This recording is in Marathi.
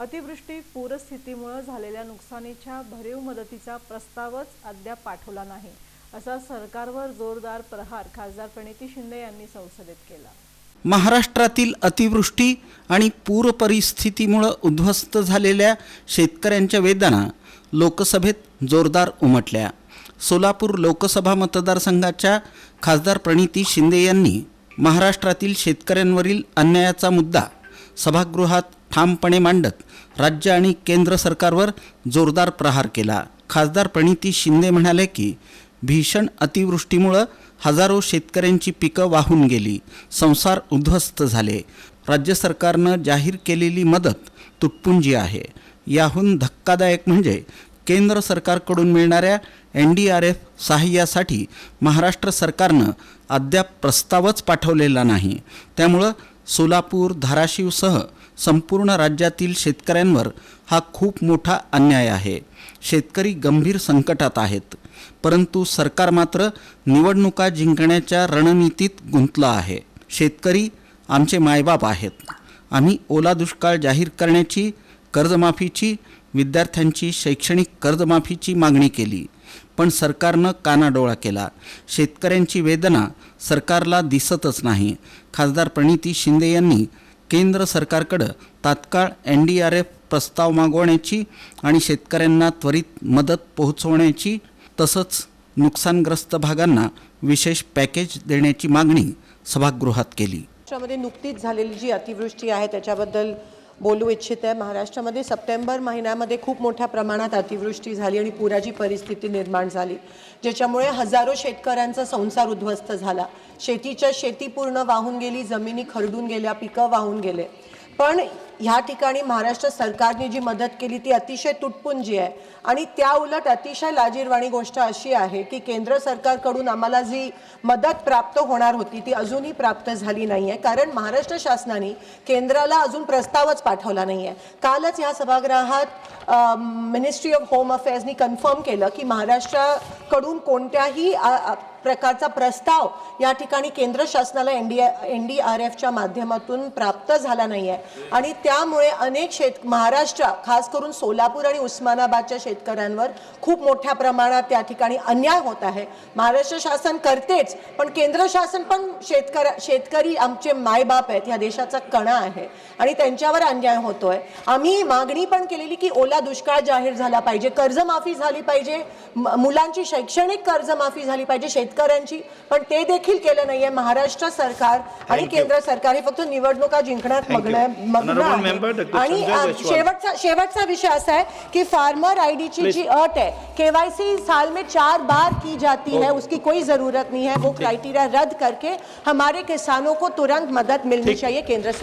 अतिवृष्टी पूरस्थितीमुळे झालेल्या नुकसानीच्या भरीव मदतीचा प्रस्तावच अद्याप पाठवला नाही असा सरकारवर जोरदार प्रहार खासदार प्रणिती शिंदे यांनी संसदेत केला. महाराष्ट्रातील अतिवृष्टी आणि पूर परिस्थितीमुळं उद्ध्वस्त झालेल्या शेतकऱ्यांच्या वेदना लोकसभेत जोरदार उमटल्या. सोलापूर लोकसभा मतदारसंघाच्या खासदार प्रणिती शिंदे यांनी महाराष्ट्रातील शेतकऱ्यांवरील अन्यायाचा मुद्दा सभागृहात ठामपणे मांडत राज्य आणि केंद्र सरकारवर जोरदार प्रहार केला. खासदार प्रणिती शिंदे म्हणाले की भीषण अतिवृष्टीमुळं हजारो शेतकऱ्यांची पिकं वाहून गेली. संसार उद्ध्वस्त झाले. राज्य सरकारनं जाहीर केलेली मदत तुटपुंजी आहे. याहून धक्कादायक म्हणजे केंद्र सरकारकडून मिळणाऱ्या एन डी आर एफ सहाय्यासाठी महाराष्ट्र सरकारनं अद्याप प्रस्तावच पाठवलेला नाही. त्यामुळं सोलापूर धाराशिवसह संपूर्ण राज्यातील शेतकऱ्यांवर हा खूप मोठा अन्याय आहे. शेतकरी गंभीर संकटात आहेत. परंतु सरकार मात्र निवडणुका जिंकण्याच्या रणनीतीत गुंतलं आहे. शेतकरी आमचे मायबाप आहेत. आम्ही ओला दुष्काळ जाहीर करण्याची कर्जमाफीची विद्यार्थ्यांची शैक्षणिक कर्जमाफीची मागणी केली. पण सरकारनं कानाडोळा केला. शेतकऱ्यांची वेदना सरकारला दिसतच नाही. खासदार प्रणिती शिंदे यांनी केंद्र सरकारकडं तात्काळ एन डी आर एफ प्रस्ताव मागवण्याची आणि शेतकऱ्यांना त्वरित मदत पोहोचवण्याची तसंच नुकसानग्रस्त भागांना विशेष पॅकेज देण्याची मागणी सभागृहात केली. नुकतीच झालेली जी अतिवृष्टी आहे त्याच्याबद्दल बोलू इच्छित आहे. महाराष्ट्रामध्ये सप्टेंबर महिन्यामध्ये खूप मोठ्या प्रमाणात अतिवृष्टी झाली आणि पुराची परिस्थिती निर्माण झाली ज्याच्यामुळे हजारो शेतकऱ्यांचा संसार उद्ध्वस्त झाला. शेतीच्या शेती पूर्ण वाहून गेली जमिनी खरडून गेल्या पिकं वाहून गेले. पण ह्या ठिकाणी महाराष्ट्र सरकारने जी मदत केली ती अतिशय तुटपुंजी आहे. आणि त्या उलट अतिशय लाजीरवाणी गोष्ट अशी आहे की केंद्र सरकारकडून आम्हाला जी मदत प्राप्त होणार होती ती अजूनही प्राप्त झाली नाही आहे कारण महाराष्ट्र शासनाने केंद्राला अजून प्रस्तावच पाठवला नाही आहे कालच ह्या सभागृहात मिनिस्ट्री ऑफ होम अफेअर्सनी कन्फर्म केलं की महाराष्ट्राकडून कोणत्याही प्रकारचा प्रस्ताव या ठिकाणी केंद्र शासनाला N D N D R एफच्या माध्यमातून प्राप्त झाला नाही आहे आणि त्यामुळे अनेक शेत महाराष्ट्र खास करून सोलापूर आणि उस्मानाबादच्या शेतकऱ्यांवर खूप मोठ्या प्रमाणात त्या ठिकाणी अन्याय होत आहे. महाराष्ट्र शासन करतेच पण केंद्र शासन पण शेतकऱ्या शेतकरी आमचे मायबाप आहेत या देशाचा कणा आहे आणि त्यांच्यावर अन्याय होतोय. आम्ही मागणी पण केलेली की ओला दुष्काळ जाहीर झाला पाहिजे कर्जमाफी झाली पाहिजे मुलांची शैक्षणिक कर्जमाफी झाली पाहिजे शेतकऱ्यांची पण ते देखील केलं नाहीये. महाराष्ट्र सरकार आणि केंद्र सरकार हे फक्त निवडणुका जिंकण्यात मग्न मग्न Honorable member, आहे Dr. आणि संजय अ, जायसवाल. शेवटचा शेवटचा विषय असा है कि फार्मर आईडी जी अट है केवाईसी साल में चार बार की जाती है उसकी कोई ज़रूरत नहीं है वो क्राइटेरिया रद्द करके हमारे किसानों को तुरंत मदद मिलनी चाहिए केंद्र सरकार